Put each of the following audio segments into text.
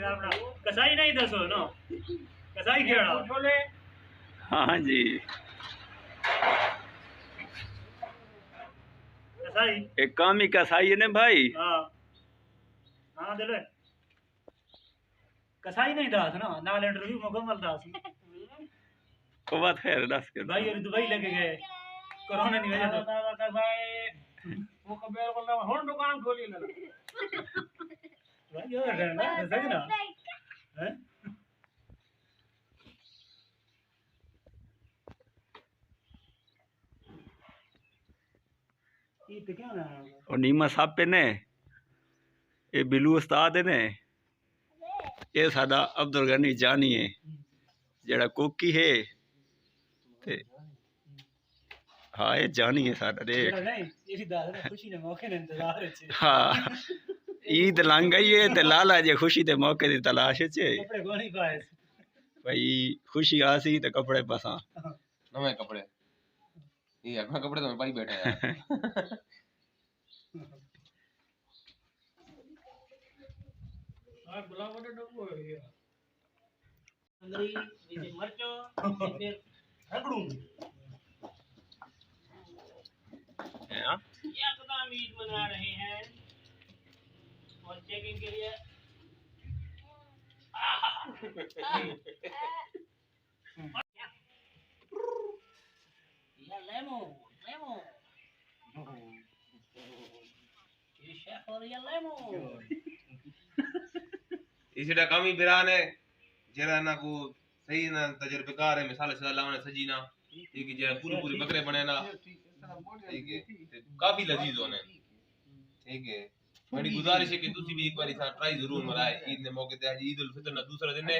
कसाई नहीं दसो नो कसाई केड़ा छोले हाँ जी कसाई एक काम ही कसाई है ने भाई हाँ हाँ कसाई नहीं दास ना नाल इंटरव्यू मुकम्मल दास वो बात खैर दस के भाई और दुबई लेके गए कोरोना नहीं वजह तो दादा का भाई वो कबीर बोलता दुकान खोली ना ना हैं तो और नीमा साहब पे ने? ये बिलू उस्ताद है ने? ये सादा अब्दुल गनी जानी है। जेड़ा कोकी है ते हाँ ये जानी है इंतज़ार है हाँ। ईद लंघ गई है तो लाल आज खुशी के मौके की तलाश है भाई खुशी आ सी तो कपड़े पसा नवे कपड़े। ये अपना कपड़े तो मैं पाई बैठा यार। हो गया अंदर ही नीचे मरचो फिर मीट चेकिंग के लिए या लेमो लेमो ये शेफ और ये लेमो इसीटा कम बिरान है जरा ना को सही ना तजर्बेकार है मिसाल से लाने सजी ना ठीक है जरा पूरी पूरी बकरे बने ना ठीक है काफ़ी लजीज होने ठीक है। मेरी गुजारिश है कि तुसी भी एक बार इसा ट्राई जरूर मराए ईद ने मौके ते आज ईद उल फितर ना दूसरा दिन है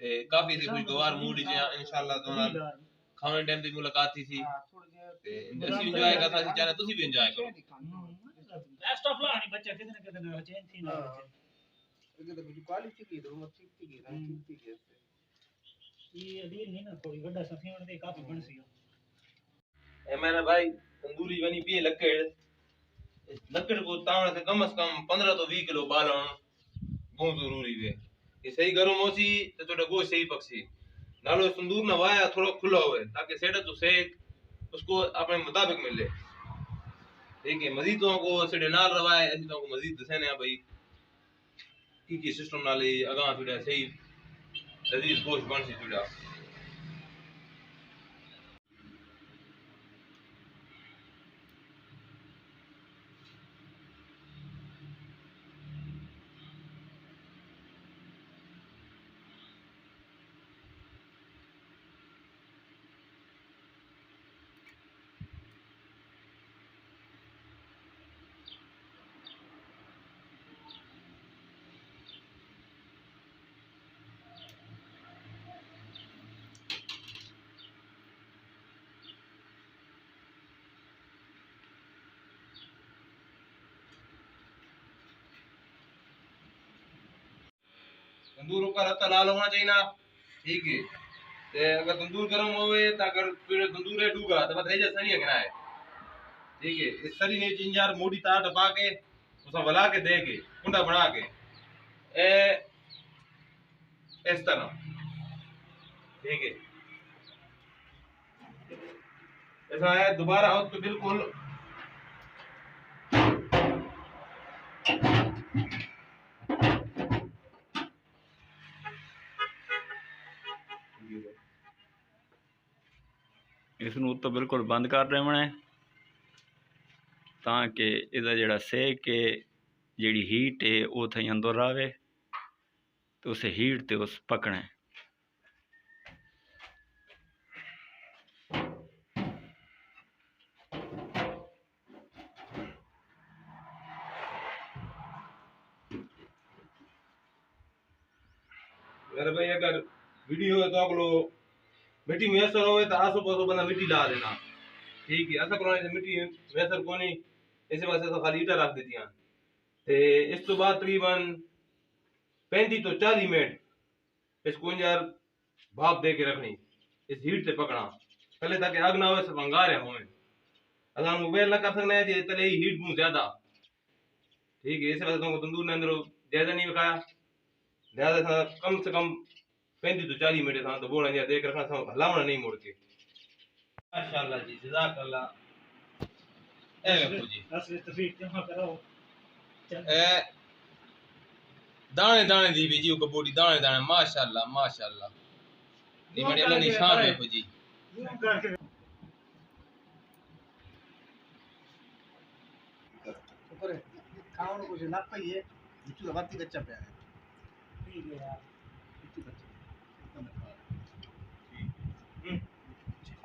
ते काफी सी खुशगवार मूड च इंशाल्लाह तो नाल खाने टाइम दी मुलाकात थी सी ते ਅਸੀਂ ਇੰਜੋਏ ਕਰਦਾ ਸੀ ਚਾਹਨਾ ਤੁਸੀਂ ਵੀ ਇੰਜੋਏ ਕਰੋ बेस्ट ऑफ लक बच्चे कितने कितने चेंज थी ना ये अभी नहीं ना थोड़ी बड़ा सफी और दे काफी बन सी ए मैंने भाई तंदूरी बनी पी लकड़ इस लकड़ को तावण से कम से कम 15 तो 20 किलो बालण बहुत ज़रूरी है ये सही गरम होसी तो थोड़ा गोश्त सही पकसी नालो तंदूर ना वाया थोड़ा खुला होवे, ताकि सेड़ा तो सेक उसको अपने मुताबिक मिले। ठीक है मजीद तो को सेड़े नाल रवाए ऐसी तो को मजीद दसेने भाई। की की सिस्टम नाले अगा थोड़ा सही लजीज गोश्त बन सी थोड़ा। तंदूर का रत्ता लाल होना चाहिए ना। ठीक है। ते अगर तंदूर गर्म होवे तो अगर फिर तंदूर है डूगा तो बस रेजा सरी है है। ठीक है। इस सरी ने चिंजार मोटी तार टपा के उसा वला के दे के, कुंडा बना के, ए, इस तरह। ठीक है। ऐसा है, दोबारा हो तो बिल्कुल ਇਸ ਨੂੰ ਉੱਤੋਂ ਬਿਲਕੁਲ ਬੰਦ ਕਰ ਦੇਵਣਾ ਹੈ ਤਾਂ ਕਿ ਇਹਦਾ ਜਿਹੜਾ ਸੇਕ ਹੈ ਜਿਹੜੀ ਹੀਟ ਹੈ ਉਹ ਥਈ ਅੰਦਰ ਆਵੇ ਤੇ ਉਸ ਹੀਟ ਤੇ ਉਸ ਪਕਣਾ ਹੈ अरे भाई अगर वीडियो है तो आप लोग मिट्टी मैसर हो तो आसो पासो बंदा मिट्टी ला देना। ठीक है, ऐसा करवाने से मिट्टी मैसर को नहीं इस वास्ते तो खाली ईटा रख देती हैं। ते इस तो बाद तकरीबन पैंती तो चाली मिनट इसको यार भाप दे के रखनी, इस हीट से पकना। पहले ताकि आग ना हो सिर्फ़ अंगार है हमें अगर मोबाइल ना कर सकते हैं जे तले ही हीट बहुत ज़्यादा। ठीक है, इस वजह से तुमको तंदूर ने अंदर ज़्यादा नहीं लिहाजा सां कम से कम पेंदी तो चाली मिनट सां तो बोला अञा देख था सां हलावण नहीं मोड़ के माशाल्लाह जी जजाक अल्लाह ए बापू जी बस तफीक जमा करो ए दाने दाने दी बीजी जी वो दाने दाने माशाल्लाह माशाल्लाह ये मेरे अल्लाह निशान है जी ऊपर खाओ कुछ ना है तू बात की कच्चा पे है ठीक है यार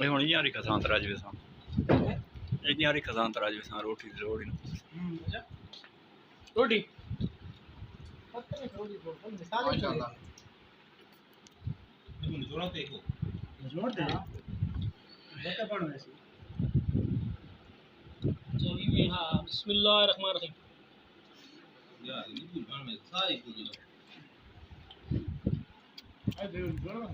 ਇਹ ਹੁਣ ਯਾਰੀ ਖਸਾਂ ਤਰਾਜ ਵੇ ਸਾਂ ਇਹ ਯਾਰੀ ਖਸਾਂ ਤਰਾਜ ਵੇ ਸਾਂ ਰੋਟੀ ਦੀ ਲੋੜ ਹੀ ਨਾ ਰੋਟੀ ਪੱਤੇ ਥੋੜੀ ਬੋਲ ਮਿਸਾਲ ਚੱਲਦਾ ਇਹ ਜ਼ੋਰਾਂ ਤੇ ਕੋ ਜ਼ੋਰ ਦੇ ਬੋਤਾ ਪੜ ਵੈਸੇ चलिए हाँ बिस्मिल्लाह रहमान रहीम यार ये भी बार में सारी कुछ अरे जोड़ो